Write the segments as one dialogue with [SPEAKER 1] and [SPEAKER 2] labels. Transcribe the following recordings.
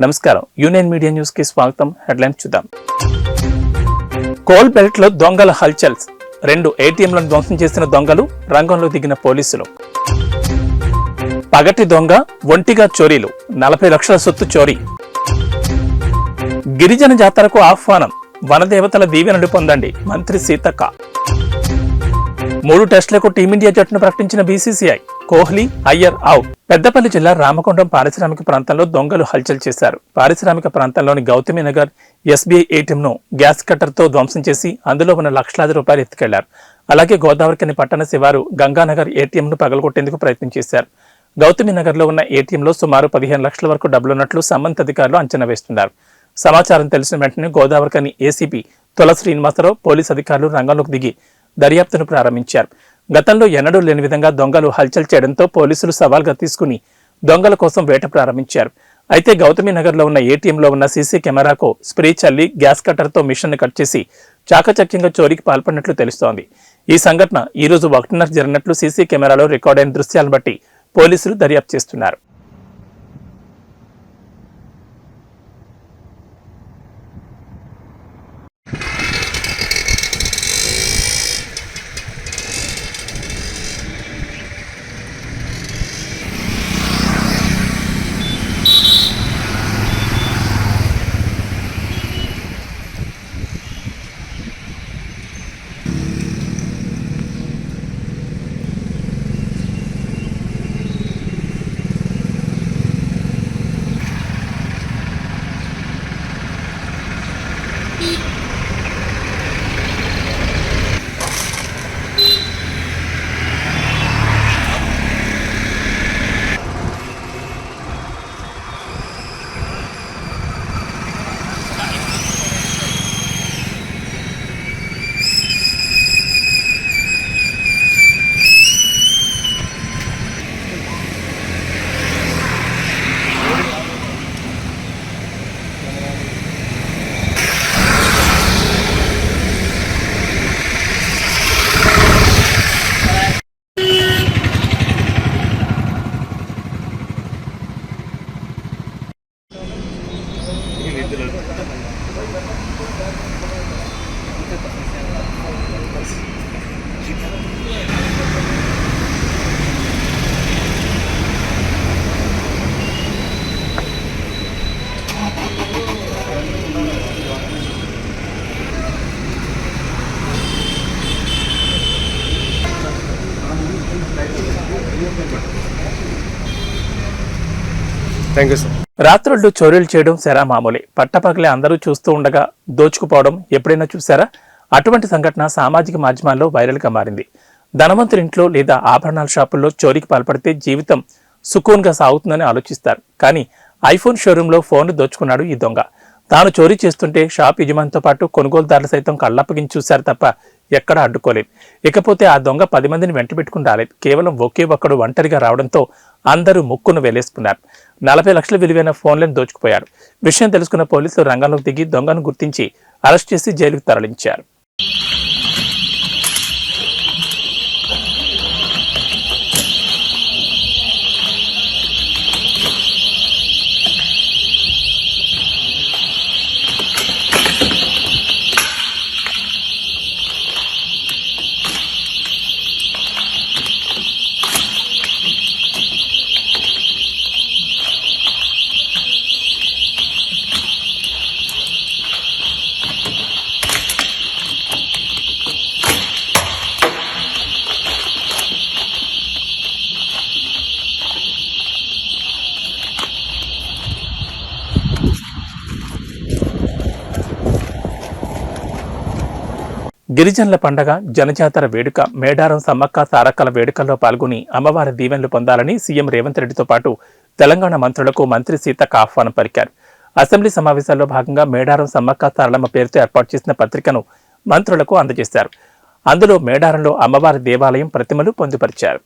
[SPEAKER 1] నమస్కారం. Union media న్యూస్కి స్వాగతం. హెడ్లైన్ చూద్దాం. కోల్ బెల్ట్లో దొంగల హల్చల్స్. రెండు ఏటీఎంలను ధ్వంసం చేసిన దొంగలు రంగంలో దిగిన పోలీసులు. పగటి దొంగ ఒంటిగా చోరీలు. నలభై లక్షల సొత్తు చోరీ. గిరిజన జాతరకు ఆహ్వానం. వనదేవతల దీవెనలు పొందండి మంత్రి సీతక్క. మూడు టెస్టులకు టీమిండియా జట్టును ప్రకటించిన బీసీసీఐ. కోహ్లీ అయ్యర్ అవుట్ పెద్దపల్లి జిల్లా రామకొండం పారిశ్రామిక ప్రాంతంలో దొంగలు హల్చల్ చేశారు. పారిశ్రామిక ప్రాంతంలోని గౌతమి నగర్ ఎస్బీఐ ఏటీఎంను గ్యాస్ కట్టర్తో ధ్వంసం చేసి అందులో ఉన్న లక్షలాది రూపాయలు ఎత్తుకెళ్ళారు. అలాగే గోదావరికని పట్టణ శివారు గంగానగర్ ఏటీఎంను పగలగొట్టేందుకు ప్రయత్నం చేశారు. గౌతమి నగర్లో ఉన్న ఏటీఎంలో సుమారు పదిహేను లక్షల వరకు డబ్బులున్నట్లు సంబంధిత అధికారులు అంచనా వేస్తున్నారు. సమాచారం తెలిసిన వెంటనే గోదావరికని ఏసీపీ తుల శ్రీనివాసరావు పోలీస్ అధికారులు రంగంలోకి దిగి దర్యాప్తును ప్రారంభించారు. గతంలో ఎన్నడూ లేని విధంగా దొంగలు హల్చల్ చేయడంతో పోలీసులు సవాల్గా తీసుకుని దొంగల కోసం వేట ప్రారంభించారు. అయితే గౌతమి నగర్లో ఉన్న ఏటీఎంలో ఉన్న సీసీ కెమెరాకు స్ప్రే చల్లి గ్యాస్ కట్టర్తో మిషన్ను కట్ చేసి చాకచక్యంగా చోరీకి పాల్పడినట్లు తెలుస్తోంది. ఈ సంఘటన ఈరోజు ఒకటిన్నర జరిగినట్లు సీసీ కెమెరాలో రికార్డైన దృశ్యాలను బట్టి పోలీసులు దర్యాప్తు చేస్తున్నారు.
[SPEAKER 2] 一 థ్యాంక్ యూ సార్
[SPEAKER 1] రాత్రుళ్ళు చోరీలు చేయడం శరా మామూలే. పట్టపగలే అందరూ చూస్తూ ఉండగా దోచుకుపోవడం ఎప్పుడైనా చూసారా అటువంటి సంఘటన సామాజిక మాధ్యమాల్లో వైరల్గా మారింది. ధనవంతుల ఇంట్లో లేదా ఆభరణాల షాపుల్లో చోరీకి పాల్పడితే జీవితం సుకూన్గా సాగుతుందని ఆలోచిస్తారు. కానీ ఐఫోన్ షోరూంలో ఫోన్లు దోచుకున్నాడు ఈ దొంగ. తాను చోరీ చేస్తుంటే షాప్ యజమానితో పాటు కొనుగోలుదారులు సైతం కళ్ళప్పగించి చూశారు తప్ప ఎక్కడా అడ్డుకోలేదు. ఇకపోతే ఆ దొంగ పది మందిని వెంటబెట్టుకుని రాలేదు. కేవలం ఒకే ఒక్కడు ఒంటరిగా రావడంతో అందరూ ముక్కును వేలేసుకున్నారు. నలభై లక్షల విలువైన ఫోన్లను దోచుకుపోయారు. విషయం తెలుసుకున్న పోలీసులు రంగంలోకి దిగి దొంగను గుర్తించి అరెస్ట్ చేసి జైలుకు తరలించారు. గిరిజనుల పండగ జనజాతర వేడుక మేడారం సమ్మక్క సారక్కల వేడుకల్లో పాల్గొని అమ్మవారి దీవెనలు పొందాలని సీఎం రేవంత్ రెడ్డితో పాటు తెలంగాణ మంత్రులకు మంత్రి సీతక్క ఆహ్వానం పలికారు. అసెంబ్లీ సమావేశాల్లో భాగంగా మేడారం సమ్మక్క సారలమ్మ పేరుతో ఏర్పాటు చేసిన పత్రికను మంత్రులకు అందజేశారు. అందులో మేడారంలో అమ్మవారి దేవాలయం ప్రతిమలు పొందుపరిచారు.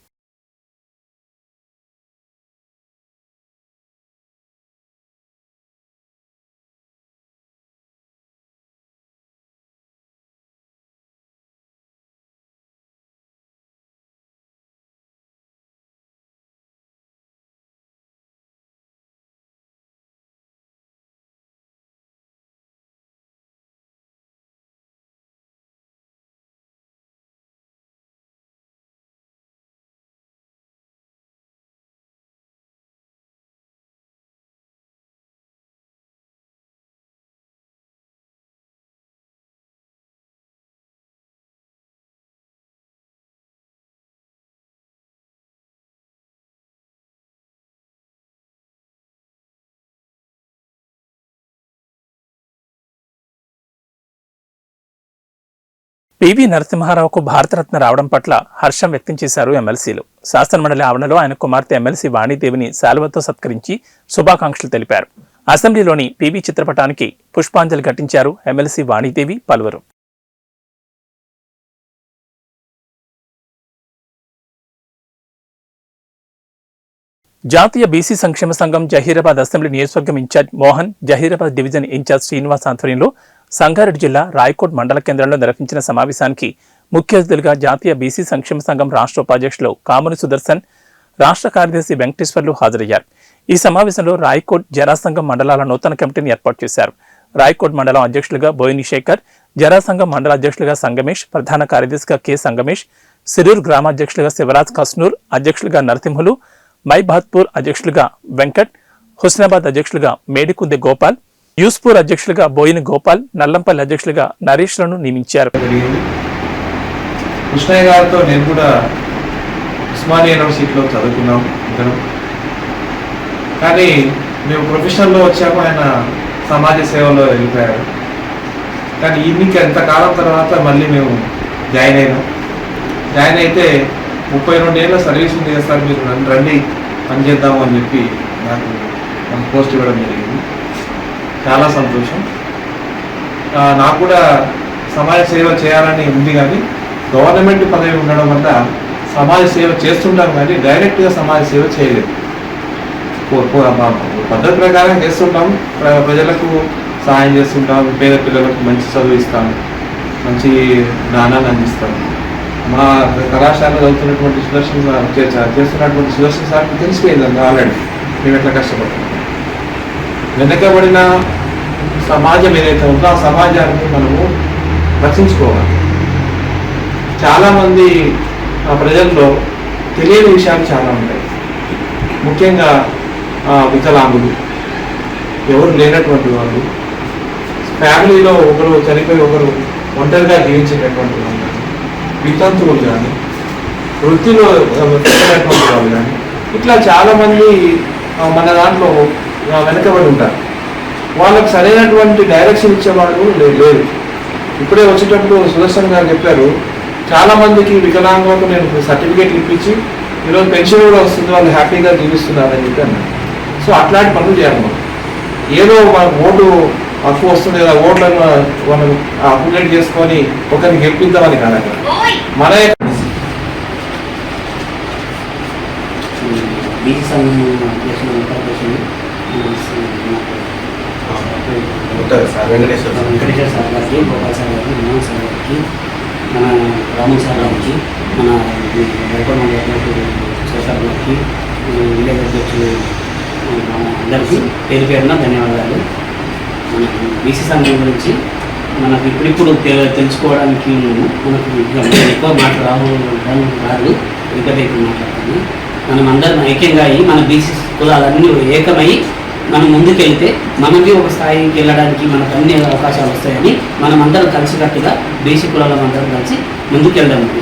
[SPEAKER 1] పివి నరసింహారావుకు భారతరత్న రావడం పట్ల హర్షం వ్యక్తం చేశారు ఎమ్మెల్సీలు. శాసనమండలి ఆవరణలో ఆయన కుమార్తె ఎమ్మెల్సీ వాణిదేవిని శాలువతో సత్కరించి శుభాకాంక్షలు తెలిపారు. అసెంబ్లీలోని పివి చిత్రపటానికి పుష్పాంజలి ఘటించారు ఎమ్మెల్సీ వాణిదేవి పలువురు. జాతీయ బీసీ సంక్షేమ సంఘం జహీరాబాద్ అసెంబ్లీ నియోజకవర్గం in charge Mohan Zaheerabad division in charge Srinivas ఆధ్వర్యంలో సంగారెడ్డి జిల్లా రాయకోట్ మండల కేంద్రంలో నిర్వహించిన సమావేశానికి ముఖ్య అతిథులుగా జాతీయ బీసీ సంక్షేమ సంఘం రాష్ట్ర ఉపాధ్యక్షులు కాముని సుదర్శన్ రాష్ట్ర కార్యదర్శి వెంకటేశ్వర్లు హాజరయ్యారు. ఈ సమావేశంలో రాయకోట్ జరాసంఘం మండలాల నూతన కమిటీని ఏర్పాటు చేశారు. రాయకోట్ మండలం అధ్యక్షులుగా బోయిని శేఖర్ జరాసంఘం మండల అధ్యక్షులుగా సంగమేష్ ప్రధాన కార్యదర్శిగా కె సంగమేష్ సిరూర్ గ్రామాధ్యక్షులుగా శివరాజ్ కస్నూర్ అధ్యక్షులుగా నరసింహులు మైబాద్పూర్ అధ్యక్షులుగా వెంకట్ హుస్నాబాద్ అధ్యక్షులుగా మేడికుంది గోపాల్ యూస్పూర్ అధ్యక్షులుగా బోయిన గోపాల్ నల్లంపల్లి అధ్యక్షులుగా నరేష్లను నియమించారు.
[SPEAKER 2] కృష్ణయ్య గారితో నేను కూడా ఉస్మానియా యూనివర్సిటీలో చదువుకున్నాం ఇద్దరం. కానీ మేము ప్రొఫెషన్లో వచ్చాక ఆయన సమాజ సేవలో వెళ్ళిపోయారు. కానీ ఈయనకి ఎంతకాలం తర్వాత మళ్ళీ మేము జాయిన్ అయినాం. జాయిన్ అయితే ముప్పై రెండేళ్ళ సర్వీస్ ఉంది కదా సార్ మీరు నన్ను రండి పనిచేద్దాము అని చెప్పి నాకు పోస్ట్ ఇవ్వడం జరిగింది. చాలా సంతోషం. నాకు కూడా సమాజ సేవ చేయాలని ఉంది కానీ గవర్నమెంట్ పదవి ఉండడం వల్ల సమాజ సేవ చేస్తుంటాం కానీ డైరెక్ట్గా సమాజ సేవ చేయలేదు. పద్ధతి ప్రకారం చేస్తుంటాం ప్ర- ప్రజలకు సహాయం చేస్తుంటాం పేద పిల్లలకు మంచి చదువు ఇస్తాం మంచి జ్ఞానాన్ని అందిస్తాం మా కళాశాలలో చదువుతున్నటువంటి సుదర్శన్ సార్ చేస్తున్నటువంటి సుదర్శన్ సార్కి తెలిసిపోయింది ఆల్రెడీ. మేము ఎట్లా కష్టపడుతున్నాం వెనకబడిన సమాజం ఏదైతే ఉందో ఆ సమాజాన్ని మనము రక్షించుకోవాలి. చాలామంది ఆ ప్రజల్లో తెలియని విషయాలు చాలా ఉంటాయి. ముఖ్యంగా వికలాంగులు. ఎవరు లేనటువంటి వాళ్ళు. ఫ్యామిలీలో ఒకరు చనిపోయి ఒకరు ఒంటరిగా జీవించేటటువంటి వాళ్ళు కానీ వితంతువులు కానీ వృత్తిలో వాళ్ళు కానీ ఇట్లా చాలామంది మన దాంట్లో వెనకబడి ఉంటారు. వాళ్ళకి సరైనటువంటి డైరెక్షన్ ఇచ్చేవాళ్ళు లేరు ఇప్పుడే వచ్చేటప్పుడు సుదర్శన్ గారు చెప్పారు చాలా మందికి వికలాంగులకు నేను సర్టిఫికేట్ ఇప్పించి ఈరోజు పెన్షన్ కూడా వస్తుంది వాళ్ళు హ్యాపీగా జీవిస్తున్నారని చెప్పి అన్నారు. సో అట్లాంటి పనులు చేయాలి మనం. ఏదో మన ఓటు హక్కు వస్తుంది కదా ఓట్లను మనం అప్డేట్ చేసుకొని ఒకరిని గెలిపిద్దామని కాదు అక్కడ. మన
[SPEAKER 3] బీసీ సంఘం చేసిన ఉత్తరప్రదేశ్ సార్.
[SPEAKER 2] వెంకటేశ్వర
[SPEAKER 3] వెంకటేశ్వర సార్ గారికి గోపాల్ సార్ గారికి మోహన్ సార్ గారికి మన రామన్ సార్ గారికి మన రైకోడ్ మండలి గారికి విలేజ్ అధ్యక్షులు అందరికీ పేరు పేరున ధన్యవాదాలు. మన బీసీ సంఘం గురించి మనకు ఇప్పుడిప్పుడు తెలుసుకోవడానికి మనకు ఎక్కువ మాట రావు రాదు. ఎందుకంటే ఇప్పుడు మాట్లాడుతుంది మనం అందరం ఐక్యంగా అయ్యి మన బీసీ కులాలన్నీ ఏకమై మనం ముందుకెళ్తే మనకి ఒక స్థాయికి వెళ్ళడానికి మనకు అన్ని అవకాశాలు వస్తాయని మనం అందరం కలిసికట్టుగా బీసీ కులాలం అందరం కలిసి ముందుకెళ్దాం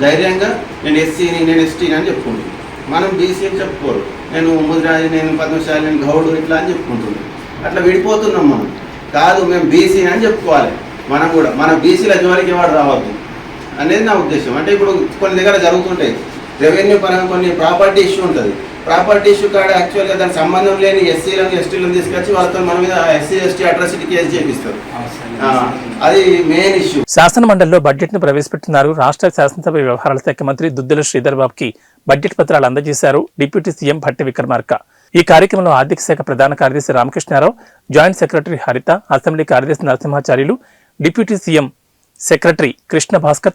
[SPEAKER 4] ధైర్యంగా నేను ఎస్సీని నేను ఎస్టీని అని చెప్పుకుంటుంది. మనం బీసీ అని చెప్పుకోరు. నేను ముదిరాజు నేను పద్మశాలి నేను గౌడు ఇట్లా అని చెప్పుకుంటుంది. అట్లా విడిపోతున్నాం మనం. కాదు మేము బీసీ అని చెప్పుకోవాలి. మనం కూడా. మన బీసీల జోలికి వాడు రావద్దు? అనేది నా ఉద్దేశం. అంటే ఇప్పుడు కొన్ని దగ్గర జరుగుతుంటాయి. రెవెన్యూ పరంగా కొన్ని ప్రాపర్టీ ఇష్యూ ఉంటుంది. ప్రాపర్టీ ఇష్యూ కాడ యాక్చువల్గా దానికి సంబంధం లేని ఎస్సీలను ఎస్టీలను తీసుకొచ్చి వాళ్ళతో మన మీద ఎస్సీ ఎస్టీ అట్రాసిటీ కేసు చేపిస్తారు. ఆ, అది మెయిన్ ఇష్యూ
[SPEAKER 1] శాసన మండలిలో బడ్జెట్ను ప్రవేశపెట్టినారు రాష్ట్ర శాసనసభ వ్యవహారాల శాఖ మంత్రి దుద్దిల శ్రీధర్ బాబుకి బడ్జెట్ పత్రాలు అందజేశారు డిప్యూటీ సీఎం భట్టి విక్రమార్క. ఈ కార్యక్రమంలో ఆర్థిక శాఖ ప్రధాన కార్యదర్శి Ramakrishna Rao joint secretary Haritha assembly కార్యదర్శి Narasimhacharyulu deputy CM secretary Krishna Bhaskar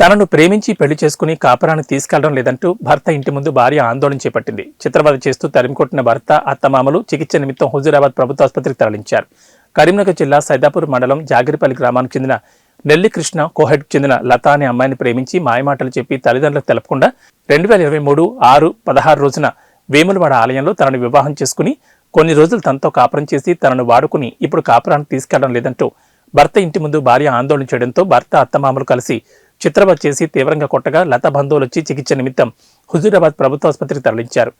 [SPEAKER 1] తనను ప్రేమించి పెళ్ళి చేసుకుని కాపురాన్ని తీసుకెళ్ళడం లేదంటూ భర్త ఇంటి ముందు భార్య ఆందోళన చేపట్టింది. చిత్రవద చేస్తూ తరిమికొట్టిన భర్త అత్తమామలు చికిత్స నిమిత్తం హుజూరాబాద్ ప్రభుత్వ ఆసుపత్రికి తరలించారు. కరీంనగర్ జిల్లా సైదాపూర్ మండలం జాగిరిపల్లి గ్రామానికి చెందిన నెల్లికృష్ణ కోహెడ్ చెందిన లత అనే అమ్మాయిని ప్రేమించి మాయమాటలు చెప్పి తల్లిదండ్రులకు తెలపకుండా రెండు వేల ఇరవై మూడు ఆరు పదహారు రోజున వేములవాడ ఆలయంలో తనను వివాహం చేసుకుని కొన్ని రోజులు తనతో కాపురం చేసి తనను వాడుకుని ఇప్పుడు కాపురానికి తీసుకెళ్ళడం లేదంటూ భర్త ఇంటి ముందు భార్య ఆందోళన చేయడంతో భర్త అత్తమామలు కలిసి చిత్రవత్ చేసి తీవ్రంగా కొట్టగా లత బంధువులు వచ్చి చికిత్స నిమిత్తం హుజూరాబాద్ ప్రభుత్వ ఆసుపత్రికి తరలించారు.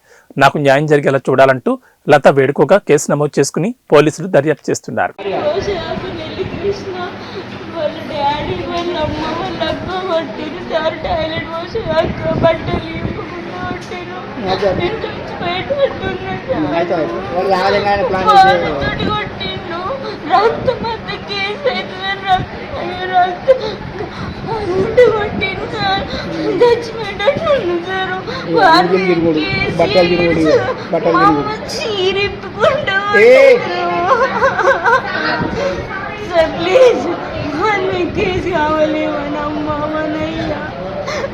[SPEAKER 1] నాకు న్యాయం జరిగేలా చూడాలంటూ లత వేడుకోగా కేసు నమోదు చేసుకుని పోలీసులు దర్యాప్తు చేస్తున్నారు.
[SPEAKER 5] రోజు నెల్లి కృష్ణ కొట్టిండు రక్తం అంతా కేసు అవుతుందని రక్తం ఉండి సార్ చచ్చిపోయేటట్టు సార్ వాళ్ళు చీరిప్పుకుంటూ సార్ ప్లీజ్ కేసు కావాలి మన అమ్మ మన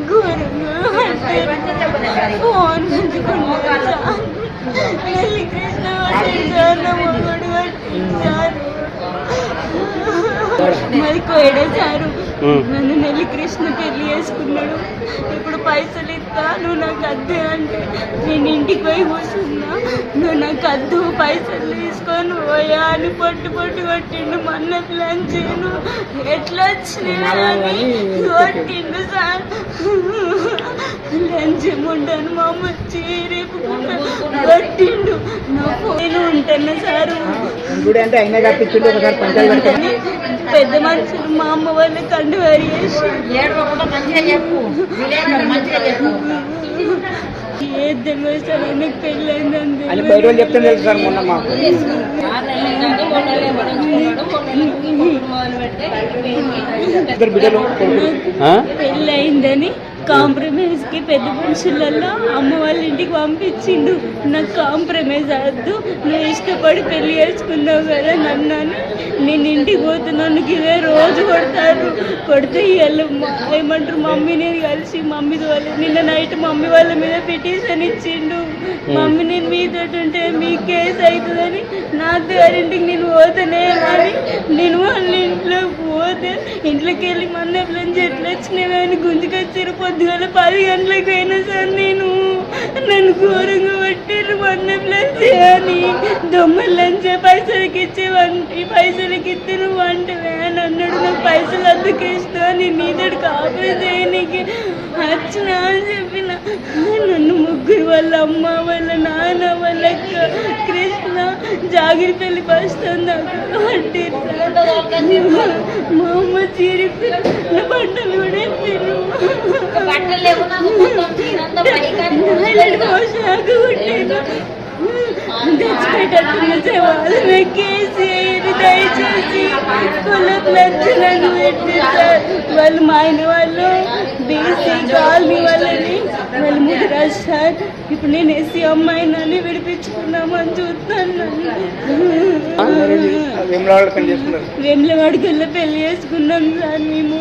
[SPEAKER 5] అయ్య ఘోరంగా ఫోన్ మరి కోయడే సారు నన్ను నెల్లి కృష్ణ పెళ్ళి చేసుకున్నాడు. ఇప్పుడు పైసలు ఇస్తా నువ్వు నాకు అద్దు అంటే నేను ఇంటికి పోయి కూర్చున్నా. నువ్వు నాకు అద్దు పైసలు తీసుకొని పోయా అని పొట్టు పొట్టు కొట్టిండు. మన్న ప్లాన్ చేయను. ఎట్లా వచ్చినాయని కొట్టిండు సార్. లంచం ఉంటాను మా అమ్మ చీరేపుకుంటా కొట్టిండు. నా ఫోన్ ఉంటాను సారు.
[SPEAKER 6] అయినా కప్పించుంటే ఒకసారి పంచాయతీ పెడతాను
[SPEAKER 5] పెద్ద మనుషులు మా అమ్మ వాళ్ళ కండు వారి ఏది తెలియదు సార్ ఆయనకు పెళ్ళైందని
[SPEAKER 6] అని బయట వాళ్ళు చెప్తే తెలుసు సార్ మొన్న మాకు. ఇద్దరు బిడ్డలు కొడుకులు. ఆ?
[SPEAKER 5] పెళ్ళయిందని కాంప్రమైజ్కి పెద్ద మనుషులలో అమ్మ వాళ్ళ ఇంటికి పంపించిండు. నాకు కాంప్రమైజ్ అవద్దు నువ్వు ఇష్టపడి పెళ్ళి చేసుకున్నావు కదా నన్ను నేను ఇంటికి పోతున్నాను ఇదే రోజు కొడతారు. కొడితే వీళ్ళు ఏమంటారు మమ్మీ నేను కలిసి మమ్మీ వాళ్ళ నిన్న నైట్ మమ్మీ వాళ్ళ మీద పిటిషన్ ఇచ్చిండు. మమ్మీ నేను మీతో ఉంటే మీ కేసు అవుతుందని నా గారింటికి నేను పోతానే అని నేను వాళ్ళ ఇంట్లో పోతే ఇంట్లోకి వెళ్ళి మన నుంచి ఎట్లా వచ్చినవి అని గుంజుకొచ్చారు. పొద్దుగాల పది గంటలకు పోయినా సార్ నేను. నన్ను ఘోరంగా పట్టారు వన్ ప్లస్ అని. దొంగలంచే పైసలకి పైసలకి ఇచ్చేవంటి పైసలకి ఇస్తే నువ్వు అంటే అని అన్నాడు. నాకు పైసలు అందుకే ఇస్తా నేను నీతోటి కాపీ చేయనికి వచ్చిన అని చెప్పిన. నన్ను ముగ్గురు వాళ్ళ అమ్మ వాళ్ళ నాన్న వాళ్ళ కృష్ణ జాగ్రత్తలు పరుస్తుంది స్టాండ్ దాకా మా అమ్మ చీరిపి బట్టలు కూడా దయచేసి లక్షలను వాళ్ళు మా ఆయన వాళ్ళు బీసీ కాలనీ వాళ్ళని వాళ్ళు ముదిరాజ్ సార్ ఇప్పుడు నేను ఎస్సీ అమ్మాయినని విడిపించుకున్నామని చూస్తాను వెమ్లవాడికి వెళ్ళి పెళ్ళి చేసుకున్నాం సార్ మేము.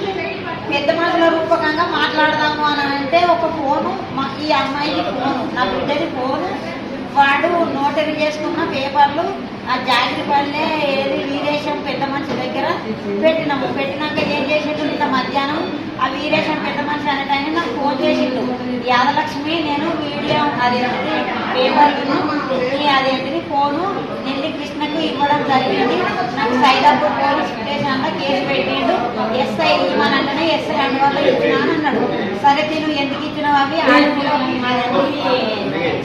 [SPEAKER 7] పెద్ద మనుషుల రూపకంగా మాట్లాడదాము అని అంటే ఒక ఫోను మా ఈ అమ్మాయికి ఫోను నా బిడ్డది ఫోను. వాడు నోటరీ చేసుకున్న పేపర్లు ఆ జాగిరిపల్లె ఏది వీరేశం పెద్ద మనిషి దగ్గర పెట్టినాము. పెట్టినాక ఏం చేసిండు? నిన్న మధ్యాహ్నం ఆ వీరేశం పెద్ద మనిషి అనే టైం నాకు ఫోన్ చేసిండు. యాదలక్ష్మి నేను వీడియో అదేంటిది పేపర్లు అదేంటిది ఫోను నెల్లి కృష్ణకు ఇవ్వడం జరిగింది. నాకు సైదాపూర్ పోలీస్ స్టేషన్లో కేసు పెట్టిండు. ఎస్ఐ ఇవ్వనంటేనే ఎస్ఐ అందువల్ల ఇచ్చినా అని అన్నాడు. సరే తిను ఎందుకు ఇచ్చినావు అవి?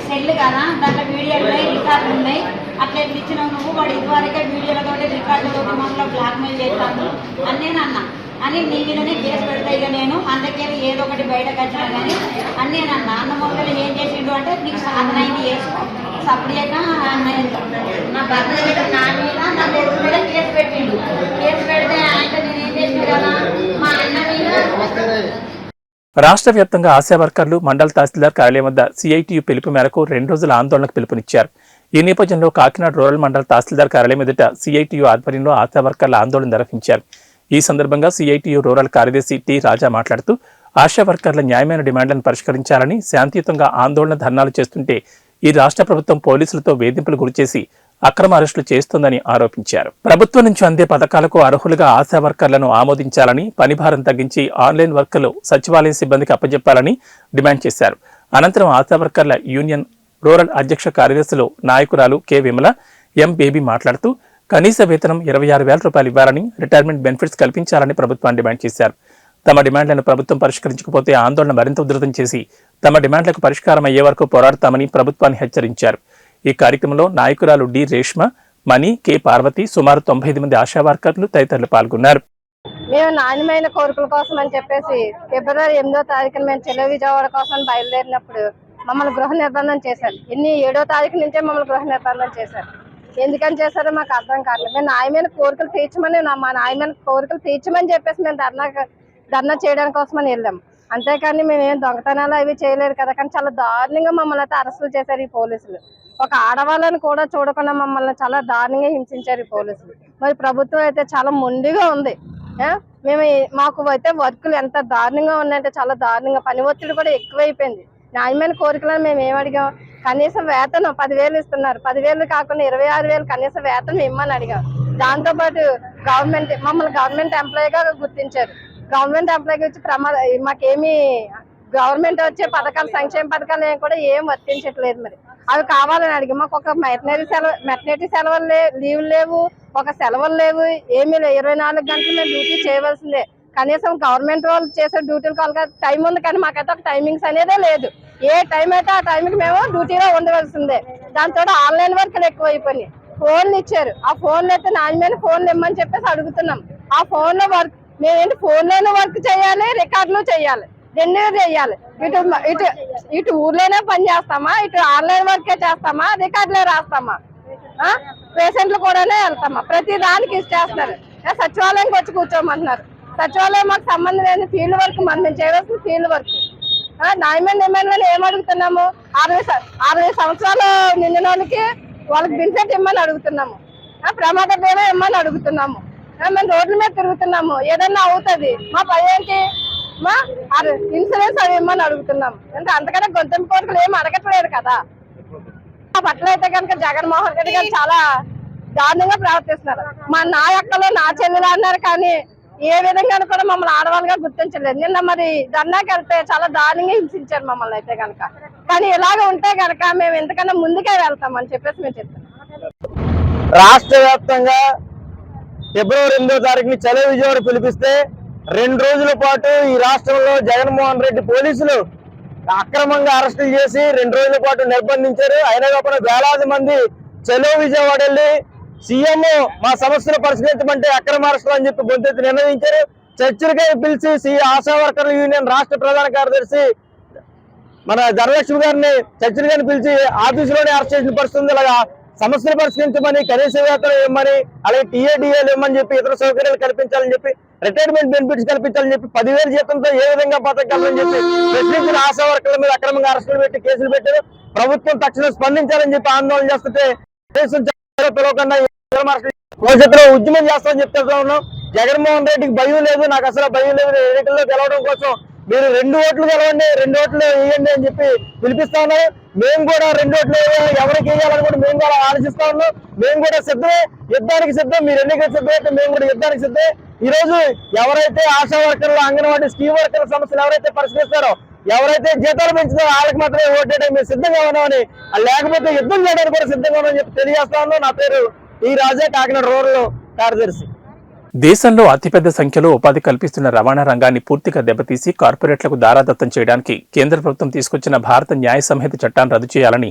[SPEAKER 7] సెల్ కదా దాంట్లో వీడియోలు ఉన్నాయి రికార్డులు ఉన్నాయి. అట్లా ఎట్లా ఇచ్చినావు నువ్వు? వాడు ఇదివరకే వీడియోలతో రికార్డులతో మమ్మల్ని బ్లాక్మెయిల్ చేస్తాను అని నేను అన్నా అని నీ మీదనే కేసు పెడతాయి ఇక నేను. అందుకే ఏదో ఒకటి బయటకు వచ్చినా కానీ అని నేను అన్నా అన్న మొక్కలు ఏం చేసిండు అంటే నీకు సాధన అయింది చేసుకో సపరేక నా భర్త దగ్గర నాన్న మీద నా కొడుకు మీద కేసు పెట్టిండు. కేసు పెడితే ఆయన నేను ఏం చేసిన కదా మా అన్న మీద
[SPEAKER 1] రాష్ట్ర వ్యాప్తంగా ఆశా వర్కర్లు మండల తహసీల్దార్ కార్యాలయం వద్ద సిఐటియు పిలుపు మేరకు రెండు రోజుల ఆందోళనకు పిలుపునిచ్చారు. ఈ నేపథ్యంలో కాకినాడ రూరల్ మండల తహసీల్దార్ కార్యాలయం ఎదుట సిఐటియు ఆధ్వర్యంలో ఆశా వర్కర్ల ఆందోళన నిర్వహించారు. ఈ సందర్భంగా సిఐటియు రూరల్ కార్యదర్శి టి రాజా మాట్లాడుతూ ఆశా వర్కర్ల న్యాయమైన డిమాండ్లను పరిష్కరించాలని శాంతియుతంగా ఆందోళన ధర్నాలు చేస్తుంటే ఈ రాష్ట్ర ప్రభుత్వం పోలీసులతో వేధింపులు గురిచేసి అక్రమ అరెస్టులు చేస్తోందని ఆరోపించారు. ప్రభుత్వం నుంచి అందే పథకాలకు అర్హులుగా ఆశా వర్కర్లను ఆమోదించాలని పనిభారం తగ్గించి ఆన్లైన్ వర్కర్లు సచివాలయం సిబ్బందికి అప్పజెప్పాలని డిమాండ్ చేశారు. అనంతరం ఆశా వర్కర్ల యూనియన్ రూరల్ అధ్యక్ష కార్యదర్శులు నాయకురాలు కె. విమల ఎం. బేబీ మాట్లాడుతూ కనీస వేతనం ఇరవై ఆరు వేల రూపాయలు ఇవ్వాలని రిటైర్మెంట్ బెనిఫిట్స్ కల్పించాలని ప్రభుత్వాన్ని డిమాండ్ చేశారు. తమ డిమాండ్లను ప్రభుత్వం పరిష్కరించకపోతే ఆందోళన మరింత ఉధృతం చేసి తమ డిమాండ్లకు పరిష్కారం అయ్యే వరకు పోరాడతామని ప్రభుత్వాన్ని హెచ్చరించారు. ఈ కార్యక్రమంలో నాయకురాలు డి రేష్మ మణి కె పార్వతి సుమారు తొంభై ఐదు మంది ఆశా వర్కర్లు తదితరులు పాల్గొన్నారు.
[SPEAKER 8] మేము నాణ్యమైన కోరికల కోసం అని చెప్పేసి ఫిబ్రవరి ఎనిమిదో తారీఖున మేము చెలో విజయవాడ కోసం బయలుదేరినప్పుడు మమ్మల్ని గృహ నిర్బంధం చేశారు. ఎన్ని ఏడో తారీఖు నుంచే మమ్మల్ని గృహ నిర్బంధం చేశారు. ఎందుకని చేశారో మాకు అర్థం కాలేదు మేము నాయమైన కోరికలు తీర్చమని మా నాయమైన కోరికలు తీర్చమని చెప్పేసి మేము ధర్నా ధర్నా చేయడానికి కోసమని వెళ్ళాము అంతేకాని మేము ఏం దొంగతనాలు అవి చేయలేదు కదా కానీ చాలా దారుణంగా మమ్మల్ని అయితే అరెస్టులు చేశారు ఈ పోలీసులు. ఒక ఆడవాళ్ళని కూడా చూడకుండా మమ్మల్ని చాలా దారుణంగా హింసించారు ఈ పోలీసులు. మరి ప్రభుత్వం అయితే చాలా మొండిగా ఉంది. మేము మాకు అయితే వర్కులు ఎంత దారుణంగా ఉన్నాయంటే చాలా దారుణంగా పని ఒత్తిడి కూడా ఎక్కువైపోయింది. న్యాయమైన కోరికలను మేము ఏం అడిగాం? కనీసం వేతనం పదివేలు ఇస్తున్నారు. పదివేలు కాకుండా ఇరవై ఆరు వేలు కనీసం వేతనం ఇమ్మని అడిగాం. దాంతో పాటు గవర్నమెంట్ మమ్మల్ని గవర్నమెంట్ ఎంప్లాయీగా గుర్తించారు. గవర్నమెంట్ ఎంప్లాయీగా వచ్చి ప్రమాద మాకేమీ గవర్నమెంట్ వచ్చే పథకాలు సంక్షేమ పథకాలు కూడా ఏం వర్తించట్లేదు మరి. అవి కావాలని అడిగి. మాకు ఒక మెటనరీ సెలవు మెటనరీ సెలవులు లే లీవులు లేవు ఒక సెలవులు లేవు ఏమీ లేవు. ఇరవై నాలుగు గంటలు మేము డ్యూటీ చేయవలసిందే. కనీసం గవర్నమెంట్ వాళ్ళు చేసే డ్యూటీలు కావాలి టైం ఉంది కానీ మాకైతే ఒక టైమింగ్స్ అనేదే లేదు. ఏ టైం అయితే ఆ టైంకి మేము డ్యూటీలో ఉండవలసిందే. దాంతో ఆన్లైన్ వర్క్లు ఎక్కువ అయిపోయినాయి ఫోన్లు ఇచ్చారు. ఆ ఫోన్లు అయితే నాణ్యమైన ఫోన్లు ఇమ్మని చెప్పేసి అడుగుతున్నాం. ఆ ఫోన్లో వర్క్ మేమేంటి ఫోన్లోనే వర్క్ చేయాలి రికార్డులు చేయాలి రెండు చేయాలి. ఇటు ఇటు ఇటు ఊర్లోనే పని చేస్తామా? ఇటు ఆన్లైన్ వర్కే చేస్తామా? రికార్డులే రాస్తామా? పేషెంట్లు కూడానే వెళ్తామా? ప్రతి దానికి ఇది చేస్తున్నారు సచివాలయంకి వచ్చి కూర్చోమంటున్నారు. సచివాలయం మాకు సంబంధం లేని ఫీల్డ్ వర్క్ మనం మేము చేయవలసిన ఫీల్డ్ వర్క్ ఆ, న్యాయమైన డిమాండ్లను ఏం అడుగుతున్నాము? అరవై అరవై సంవత్సరాలు నిండిన వాళ్ళకి వాళ్ళకి బెనిఫిట్ ఇమ్మని అడుగుతున్నాము. ప్రమాద బీమా ఇమ్మని అడుగుతున్నాము. మేము రోడ్ల మీద తిరుగుతున్నాము. ఏదన్నా అవుతుంది. మా పని ఏంటి? మా అర- ఇన్సూరెన్స్ అవి ఇమ్మని అడుగుతున్నాం. అంటే అంతకన్నా గొంతెంపు కోరికలు ఏం అడగట్లేదు కదా. మా పట్ల అయితే కనుక జగన్మోహన్ రెడ్డి గారు చాలా దారుణంగా ప్రవర్తిస్తున్నారు. మా నా యొక్కలో నా చెల్లెలు అన్నారు కానీ ఏ విధంగా కూడా మమ్మల్ని ఆడవాళ్ళుగా గుర్తించలేదు. నిన్న మరి ధర్నాకి వెళ్తే చాలా దారుణంగా హింసించారు మమ్మల్ని అయితే కనుక. కానీ ఇలాగ ఉంటే కనుక మేము ఎంతకన్నా ముందుకే వెళ్తామని చెప్పేసి మేము చెప్తాం
[SPEAKER 6] రాష్ట్ర వ్యాప్తంగా ఫిబ్రవరి ఎనిమిదో తారీఖుని చలో విజయవాడ పిలిపిస్తే రెండు రోజుల పాటు ఈ రాష్ట్రంలో జగన్మోహన్ రెడ్డి పోలీసులు అక్రమంగా అరెస్టులు చేసి రెండు రోజుల పాటు నిర్బంధించారు. అయినా కాకుండా వేలాది మంది చలో విజయవాడ వెళ్ళి సీఎం మా సమస్యను పరిష్కరించమంటే అక్రమ అరెస్టులు అని చెప్పి గొంతెత్తి నిర్ణయించారు. చర్చలకై పిలిచి సి ఆశా వర్కర్ల యూనియన్ రాష్ట్ర ప్రధాన కార్యదర్శి మన ధనలక్ష్మి గారిని చర్చలు పిలిచి ఆఫీసులోనే అరెస్ట్ చేసిన పరిస్థితి ఉంది. అలాగా సమస్యలు పరిష్కరించమని కనీస వేతనం ఇవ్వమని అలాగే టీఏడిఏలు ఇవ్వమని చెప్పి ఇతర సౌకర్యాలు కల్పించాలని చెప్పి రిటైర్మెంట్ బెనిఫిట్స్ కల్పించాలని చెప్పి పదివేల జీతంతో ఏ విధంగా బతకాలని చెప్పి ప్రశ్నించిన ఆశా వర్కర్ల మీద అక్రమంగా అరెస్టులు పెట్టి కేసులు పెట్టారు. ప్రభుత్వం తక్షణం స్పందించాలని చెప్పి ఆందోళన చేస్తుంటే పిలవకుండా భవిష్యత్తులో ఉద్యమం చేస్తామని చెప్తా ఉన్నాం. జగన్మోహన్ రెడ్డికి భయం లేదు నాకు అసలు భయం లేదు. ఎన్నికల్లో గెలవడం కోసం మీరు రెండు ఓట్లు గెలవండి రెండు ఓట్లు వేయండి అని చెప్పి పిలిపిస్తా ఉన్నారు. మేము కూడా రెండోట్లో ఎవరికి వేయాలని కూడా మేము కూడా ఆలోచిస్తా ఉన్నాం. మేము కూడా సిద్ధమే. యుద్ధానికి సిద్ధం. మీరు ఎన్నికల సిద్ధమైతే మేము కూడా యుద్ధానికి సిద్ధమే. ఈ రోజు ఎవరైతే ఆశా వర్కర్లు అంగన్వాడీ స్కీమ్ వర్కర్ల సమస్యలు ఎవరైతే పరిష్కరిస్తారో ఎవరైతే జీతాలు పెంచుతారో వాళ్ళకి మాత్రమే ఓటేయడానికి మేము సిద్ధంగా ఉన్నామని ఆ లేకపోతే యుద్ధం చేయడానికి కూడా సిద్ధంగా ఉన్నామని చెప్పి తెలియజేస్తా ఉన్నాం. నా పేరు ఈ రాజా కాకినాడ రూరల్ కార్యదర్శి.
[SPEAKER 1] దేశంలో అతిపెద్ద సంఖ్యలో ఉపాధి కల్పిస్తున్న రవాణా రంగాన్ని పూర్తిగా దెబ్బతీసి కార్పొరేట్లకు దారాదత్తం చేయడానికి కేంద్ర ప్రభుత్వం తీసుకొచ్చిన భారత న్యాయ సంహిత చట్టాన్ని రద్దు చేయాలని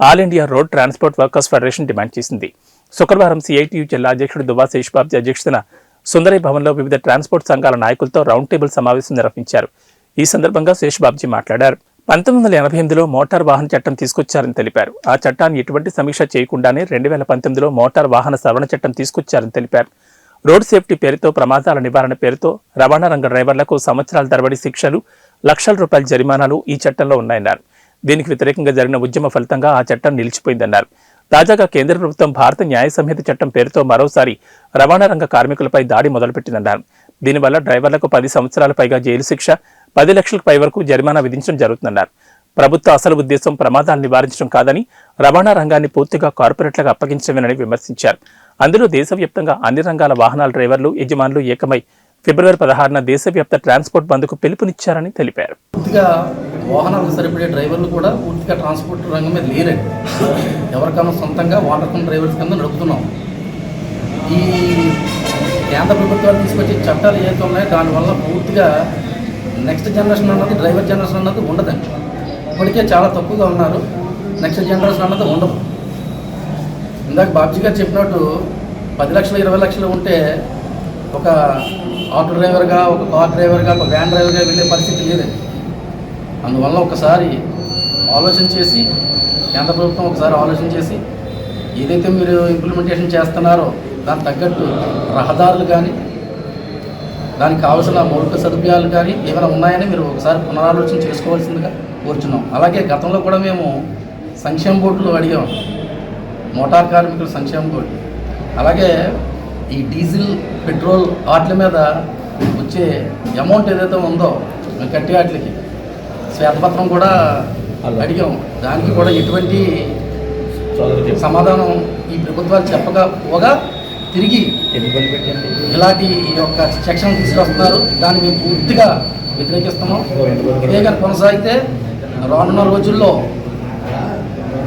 [SPEAKER 1] all India road transport workers federation demand చేసింది. శుక్రవారం సిఐటియు జిల్లా అధ్యక్షుడు దువా శేషబాబ్జీ అధ్యక్షతన సుందరై భవన్లో వివిధ ట్రాన్స్పోర్ట్ సంఘాల నాయకులతో రౌండ్ టేబుల్ సమావేశం నిర్వహించారు. ఈ సందర్భంగా శేషబాబ్జీ మాట్లాడారు. పంతొమ్మిది వందల ఎనభై ఎనిమిదిలో మోటార్ వాహన చట్టం తీసుకొచ్చారని తెలిపారు. ఆ చట్టాన్ని ఎటువంటి సమీక్ష చేయకుండానే రెండు వేల పంతొమ్మిదిలో మోటార్ వాహన సవరణ చట్టం తీసుకొచ్చారని తెలిపారు. రోడ్ సేఫ్టీ పేరుతో ప్రమాదాల నివారణ పేరుతో రవాణా రంగ డ్రైవర్లకు సంవత్సరాల తరబడి శిక్షలు లక్షల రూపాయల జరిమానాలు ఈ చట్టంలో ఉన్నాయన్నారు. దీనికి వ్యతిరేకంగా జరిగిన ఉద్యమ ఫలితంగా ఆ చట్టం నిలిచిపోయిందన్నారు. తాజాగా కేంద్ర ప్రభుత్వం భారత న్యాయ సంహిత చట్టం పేరుతో మరోసారి రవాణా రంగ కార్మికులపై దాడి మొదలుపెట్టిందన్నారు. దీనివల్ల డ్రైవర్లకు పది సంవత్సరాల పైగా జైలు శిక్ష పది లక్షలకు పై వరకు జరిమానా విధించడం జరుగుతుందన్నారు. ప్రభుత్వ అసలు ఉద్దేశం ప్రమాదాలు నివారించడం కాదని రవాణా రంగాన్ని పూర్తిగా కార్పొరేట్లకు అప్పగించడమేనని విమర్శించారు. అందులో దేశవ్యాప్తంగా అన్ని రంగాల వాహనాల డ్రైవర్లు యజమానులు ఏకమై ఫిబ్రవరి పదహారున దేశవ్యాప్త ట్రాన్స్పోర్ట్ బంద్కు పిలుపునిచ్చారని తెలిపారు.
[SPEAKER 9] పూర్తిగా వాహనాలకు సరిపడే డ్రైవర్లు కూడా పూర్తిగా ట్రాన్స్పోర్ట్ రంగం మీద లేరండి. ఎవరికైనా సొంతంగా వాటర్ డ్రైవర్స్ కింద నడుపుతున్నాం. ఈ కేంద్ర ప్రభుత్వాలు తీసుకొచ్చే చట్టాలు ఏదైతే ఉన్నాయో దానివల్ల పూర్తిగా నెక్స్ట్ జనరేషన్ అన్నది డ్రైవర్ జనరేషన్ అన్నది ఉండదండి. ఇప్పటికే చాలా తక్కువగా ఉన్నారు. నెక్స్ట్ జనరేషన్ అన్నది ఉండదు. ఇందాక బాబ్జీ గారు చెప్పినట్టు పది లక్షలు ఇరవై లక్షలు ఉంటే ఒక ఆటో డ్రైవర్గా ఒక కార్ డ్రైవర్గా ఒక వ్యాన్ డ్రైవర్గా వెళ్ళే పరిస్థితి లేదండి అందువల్ల ఒకసారి ఆలోచన చేసి కేంద్ర ప్రభుత్వం ఒకసారి ఆలోచన చేసి ఏదైతే మీరు ఇంప్లిమెంటేషన్ చేస్తున్నారో దానికి తగ్గట్టు రహదారులు కానీ దానికి కావలసిన మౌలిక సదుపాయాలు కానీ ఏమైనా ఉన్నాయని మీరు ఒకసారి పునరాలోచన చేసుకోవాల్సిందిగా కోరుచున్నాం. అలాగే గతంలో కూడా మేము సంక్షేమ బోర్డులు అడిగాం. మోటార్ కార్మికుల సంక్షేమ బోర్డు. అలాగే ఈ డీజిల్ పెట్రోల్ వాటి మీద వచ్చే అమౌంట్ ఏదైతే ఉందో కట్టే వాటికి శ్వేతపత్రం కూడా అడిగాం. దానికి కూడా ఎటువంటి సమాధానం ఈ ప్రభుత్వాలు చెప్పకపోగా తిరిగి ఇలాంటి యొక్క సెక్షన్ తీసుకొస్తున్నారు. దాన్ని మేము పూర్తిగా వ్యతిరేకిస్తున్నాం. ఇదే కానీ కొనసాగితే రానున్న రోజుల్లో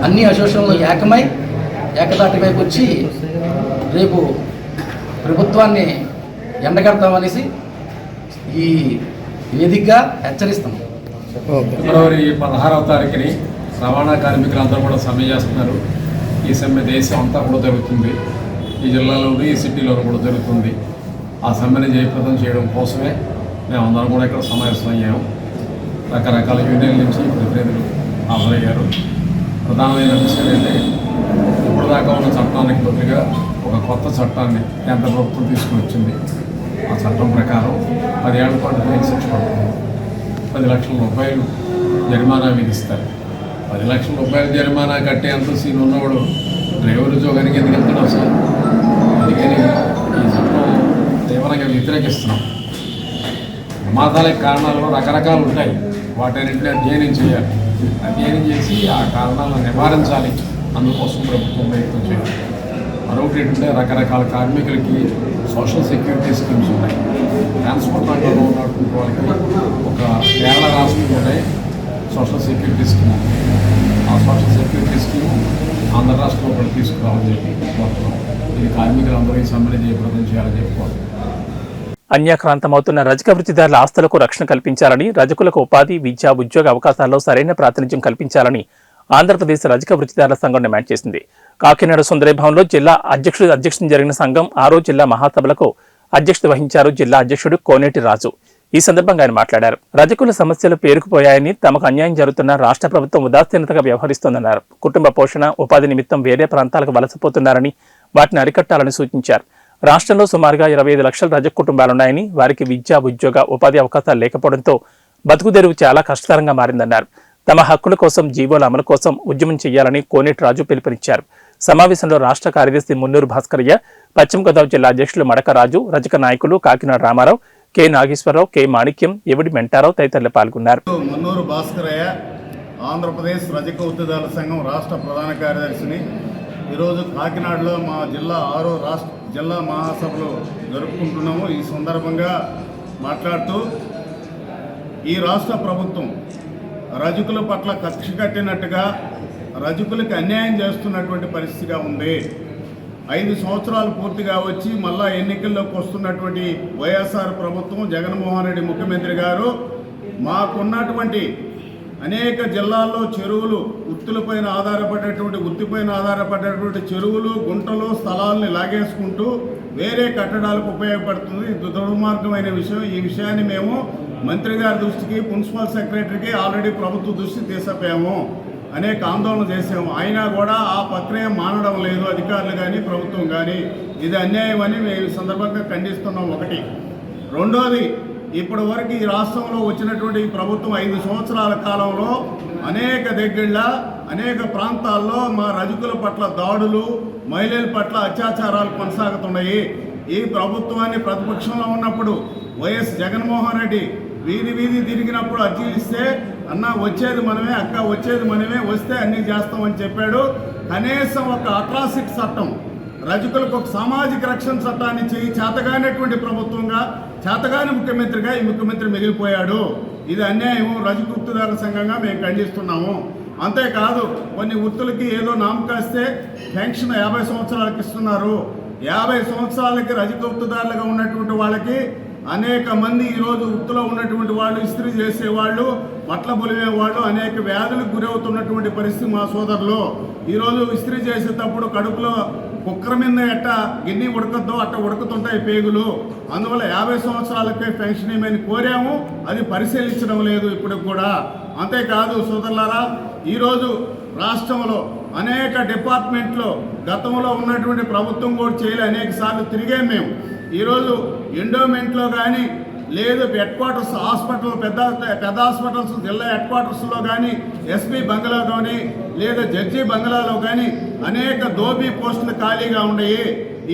[SPEAKER 9] అన్ని అసోసియేషన్లు ఏకమై ఏకదాటి వైపు వచ్చి రేపు ప్రభుత్వాన్ని ఎండగడతామనేసి ఈ వేదికగా హెచ్చరిస్తాం.
[SPEAKER 10] ఫిబ్రవరి పదహారవ తారీఖుని రవాణా కార్మికులందరూ కూడా సమ్మె చేస్తున్నారు. ఈ సమ్మె దేశం అంతా కూడా జరుగుతుంది. ఈ జిల్లాలోను ఈ సిటీలోనూ కూడా జరుగుతుంది. ఆ సమ్మెని జయప్రదం చేయడం కోసమే మేము అందరం కూడా ఇక్కడ సమావేశం అయ్యాము రకరకాల యూనియన్ల నుంచి ప్రతినిధులు హాజరయ్యారు. ప్రధానమైన విషయం ఏంటంటే ఇప్పటిదాకా దాకా ఉన్న చట్టానికి బదులుగా ఒక కొత్త చట్టాన్ని కేంద్ర ప్రభుత్వం తీసుకుని వచ్చింది. ఆ చట్టం ప్రకారం పదేళ్ళ పాటు జైలు శిక్ష పడుతుంది. పది లక్షల రూపాయలు జరిమానా విధిస్తారు. పది లక్షల రూపాయలు జరిమానా కట్టే అంత సీన్ ఉన్నవాడు డ్రైవర్ ఉద్యోగానికి ఎందుకు వెళ్తాడు సార్? అందుకని ఈ చట్టం తీవ్రంగా వ్యతిరేకిస్తున్నాం. ప్రమాదాలకు కారణాలు రకరకాలు ఉంటాయి. వాటన్నింటినీ అధ్యయనం చేయాలి. అధ్యయనం చేసి ఆ కారణాలను నివారించాలి. అందుకోసం ప్రభుత్వం ప్రయత్నం చేయాలి. మరొకటి ఏంటంటే రకరకాల కార్మికులకి సోషల్ సెక్యూరిటీ స్కీమ్స్ ఉన్నాయి. ట్రాన్స్పోర్ట్ రంగంలో ఉన్నటువంటి వాళ్ళకి ఒక కేరళ రాష్ట్రంలోనే సోషల్ సెక్యూరిటీ స్కీమ్ ఆ సోషల్ సెక్యూరిటీ స్కీమ్ ఆంధ్ర రాష్ట్రంలో కూడా తీసుకురావాలని చెప్పి కోరుతున్నాం. ఇది కార్మికులందరికీ ఈ సమ్మెని జయప్రదం చేయాలని చెప్పి
[SPEAKER 1] అన్యాక్రాంతమవుతున్న రజక వృత్తిదారుల ఆస్తులకు రక్షణ కల్పించాలని రజకులకు ఉపాధి విద్య ఉద్యోగ అవకాశాల్లో సరైన ప్రాతినిధ్యం కల్పించాలని ఆంధ్రప్రదేశ్ రజక వృత్తిదారుల సంఘం డిమాండ్ చేసింది. కాకినాడ సుందరీభవన్లో జిల్లా అధ్యక్షుడు అధ్యక్షతన జరిగిన సంఘం ఆరో జిల్లా మహాసభలకు అధ్యక్షత వహించారు జిల్లా అధ్యక్షుడు కోనేటి రాజు. ఈ సందర్భంగా ఆయన మాట్లాడారు. రజకుల సమస్యలు పేరుకుపోయాయని తమకు అన్యాయం జరుగుతున్న రాష్ట్ర ప్రభుత్వం ఉదాసీనతగా వ్యవహరిస్తోందన్నారు. కుటుంబ పోషణ ఉపాధి నిమిత్తం వేరే ప్రాంతాలకు వలసపోతున్నారని వాటిని అరికట్టాలని సూచించారు. రాష్ట్రంలో సుమారుగా ఇరవై ఐదు లక్షల రజ కుటుంబాలున్నాయని వారికి విద్య ఉద్యోగ ఉపాధి అవకాశాలు లేకపోవడంతో బతుకుదెరువు చాలా కష్టతరంగా మారిందన్నారు. తమ హక్కుల కోసం జీవోల అమలు కోసం ఉద్యమం చేయాలని కోనేటి రాజు పిలుపునిచ్చారు. సమావేశంలో రాష్ట్ర కార్యదర్శి మున్నూరు భాస్కరయ్య పశ్చిమ గోదావరి జిల్లా అధ్యక్షులు మడకరాజు రజక నాయకులు కాకినాడ రామారావు కె నాగేశ్వరరావు కె మాణిక్యం ఎవడి మెంటారావు తదితరులు పాల్గొన్నారు.
[SPEAKER 11] మున్నూరు భాస్కరయ్య ఆంధ్రప్రదేశ్ రజక ఉద్యోగాల సంఘం రాష్ట్ర ప్రధాన కార్యదర్శిని. ఈరోజు కాకినాడలో మా జిల్లా ఆరో రాష్ట్ర జిల్లా మహాసభలు జరుపుకుంటున్నాము. ఈ సందర్భంగా మాట్లాడుతూ ఈ రాష్ట్ర ప్రభుత్వం రజకుల పట్ల కక్ష కట్టినట్టుగా రజకులకు అన్యాయం చేస్తున్నటువంటి పరిస్థితిగా ఉంది. ఐదు సంవత్సరాలు పూర్తిగా వచ్చి మళ్ళా ఎన్నికల్లోకి వస్తున్నటువంటి వైఎస్ఆర్ ప్రభుత్వం జగన్మోహన్ రెడ్డి ముఖ్యమంత్రి గారు మాకున్నటువంటి అనేక జిల్లాల్లో చెరువులు ఉత్తులపైన ఆధారపడేటువంటి వృత్తిపైన ఆధారపడేటువంటి చెరువులు గుంటలు స్థలాల్ని లాగేసుకుంటూ వేరే కట్టడాలకు ఉపయోగపడుతుంది. దుర్మార్గమైన విషయం. ఈ విషయాన్ని మేము మంత్రి గారి దృష్టికి మున్సిపల్ సెక్రటరీకి ఆల్రెడీ ప్రభుత్వ దృష్టి తీసుకుపోయాము అనేక ఆందోళన చేసాము అయినా కూడా ఆ ప్రక్రియ మానడం లేదు. అధికారులు కానీ ప్రభుత్వం కానీ ఇది అన్యాయం అని మేము ఈ సందర్భంగా ఖండిస్తున్నాం. ఒకటి. రెండోది ఇప్పటి వరకు ఈ రాష్ట్రంలో వచ్చినటువంటి ఈ ప్రభుత్వం ఐదు సంవత్సరాల కాలంలో అనేక దగ్గర అనేక ప్రాంతాల్లో మా రజకుల పట్ల దాడులు మహిళల పట్ల అత్యాచారాలు కొనసాగుతున్నాయి. ఈ ప్రభుత్వాన్ని ప్రతిపక్షంలో ఉన్నప్పుడు వైఎస్ జగన్మోహన్ రెడ్డి వీధి వీధి తిరిగినప్పుడు అర్జీలు అన్న వచ్చేది మనమే అక్క వచ్చేది మనమే వస్తే అన్నీ చేస్తామని చెప్పాడు. కనీసం ఒక అట్రాసిటీ చట్టం రజకులకు ఒక సామాజిక రక్షణ చట్టాన్ని చేయి చేతగానటువంటి ప్రభుత్వంగా చేతగాని ముఖ్యమంత్రిగా ఈ ముఖ్యమంత్రి మిగిలిపోయాడు. ఇది అన్యాయం రజకు వృత్తిదారుల సంఘంగా మేము ఖండిస్తున్నాము. అంతేకాదు కొన్ని వృత్తులకి ఏదో నామకాస్తే పెన్షన్ యాభై సంవత్సరాలకి ఇస్తున్నారు. యాభై సంవత్సరాలకి రజక వృత్తిదారులుగా ఉన్నటువంటి వాళ్ళకి అనేక మంది ఈరోజు వృత్తిలో ఉన్నటువంటి వాళ్ళు ఇస్త్రీ చేసేవాళ్ళు బట్టల బొలివే వాళ్ళు అనేక వ్యాధులకు గురవుతున్నటువంటి పరిస్థితి మా సోదరులు. ఈరోజు ఇస్త్రీ చేసేటప్పుడు కడుపులో కుక్కర మీద ఎట్ట గిన్నె ఉడకద్దో అట్ట ఉడుకుతుంటాయి పేగులు. అందువల్ల యాభై సంవత్సరాలకే పెన్షన్ ఏమని కోరాము అది పరిశీలించడం లేదు ఇప్పుడు కూడా. అంతేకాదు సోదరులారా ఈరోజు రాష్ట్రంలో అనేక డిపార్ట్మెంట్లో గతంలో ఉన్నటువంటి ప్రభుత్వం కూడా చేయలే అనేక సార్లు తిరిగాం మేము. ఈరోజు ఎండోమెంట్లో కానీ లేదు హెడ్ క్వార్టర్స్ హాస్పిటల్ పెద్ద పెద్ద హాస్పిటల్స్ జిల్లా హెడ్ క్వార్టర్స్లో కానీ ఎస్పీ బంగ్లా కానీ లేదా జడ్జి బంగ్లాలో కానీ అనేక దోబీ పోస్టులు ఖాళీగా ఉన్నాయి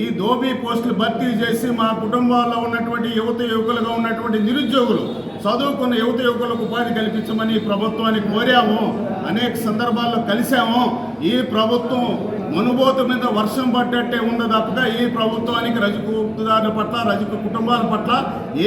[SPEAKER 11] ఈ దోబీ పోస్టులు భర్తీ చేసి మా కుటుంబాల్లో ఉన్నటువంటి యువత యువకులుగా ఉన్నటువంటి నిరుద్యోగులు చదువుకున్న యువత యువకులకు ఉపాధి కల్పించమని ఈ ప్రభుత్వాన్ని కోరాము. అనేక సందర్భాల్లో కలిశాము. ఈ ప్రభుత్వం మనుబోతు మీద వర్షం పడ్డట్టే ఉంది తప్పక ఈ ప్రభుత్వానికి రజకు పట్ల రజకు కుటుంబాల పట్ల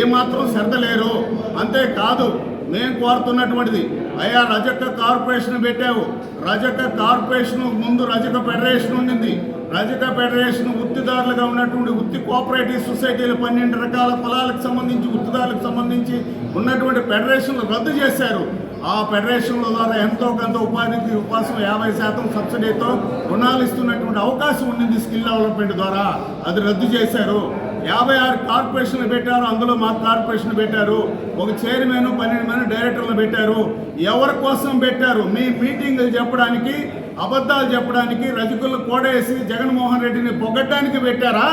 [SPEAKER 11] ఏమాత్రం శ్రద్ధ లేరు. అంతేకాదు మేము కోరుతున్నటువంటిది అయ్యా రజక కార్పొరేషన్ పెట్టావు. రజక కార్పొరేషన్ ముందు రజక ఫెడరేషన్ ఉండింది. రజక ఫెడరేషన్ వృత్తిదారులుగా ఉన్నటువంటి వృత్తి కోఆపరేటివ్ సొసైటీలు పన్నెండు రకాల పొలాలకు సంబంధించి వృత్తిదారులకు సంబంధించి ఉన్నటువంటి ఫెడరేషన్లు రద్దు చేశారు. ఆ ఫెడరేషన్ల ద్వారా ఎంతో కొంత ఉపాధి ఉపాసం యాభై శాతం సబ్సిడీతో రుణాలు ఇస్తున్నటువంటి అవకాశం ఉండింది స్కిల్ డెవలప్మెంట్ ద్వారా. అది రద్దు చేశారు. యాభై ఆరు కార్పొరేషన్లు పెట్టారు. అందులో మా కార్పొరేషన్ పెట్టారు. ఒక చైర్మన్ పన్నెండు మంది డైరెక్టర్లు పెట్టారు. ఎవరి కోసం పెట్టారు? మీ మీటింగ్లు చెప్పడానికి అబద్ధాలు చెప్పడానికి రజకులు కోడేసి జగన్మోహన్ రెడ్డిని పొగట్టడానికి పెట్టారా?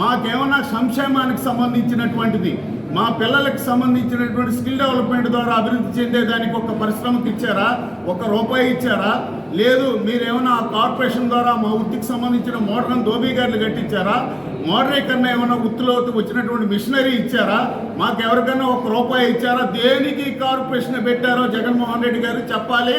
[SPEAKER 11] మాకేమన్నా సంక్షేమానికి సంబంధించినటువంటిది మా పిల్లలకు సంబంధించినటువంటి స్కిల్ డెవలప్మెంట్ ద్వారా అభివృద్ధి చెందేదానికి ఒక పరిశ్రమకి ఇచ్చారా? ఒక రూపాయి ఇచ్చారా? లేదు మీరేమైనా ఆ కార్పొరేషన్ ద్వారా మా వృత్తికి సంబంధించిన మోడర్న్ దోబీగారులు కట్టించారా? మోడరేకన్నా ఏమైనా వృత్తిలో వచ్చినటువంటి మిషనరీ ఇచ్చారా? మాకు ఎవరికైనా ఒక రూపాయి ఇచ్చారా? దేనికి కార్పొరేషన్ పెట్టారో జగన్మోహన్ రెడ్డి గారు చెప్పాలి.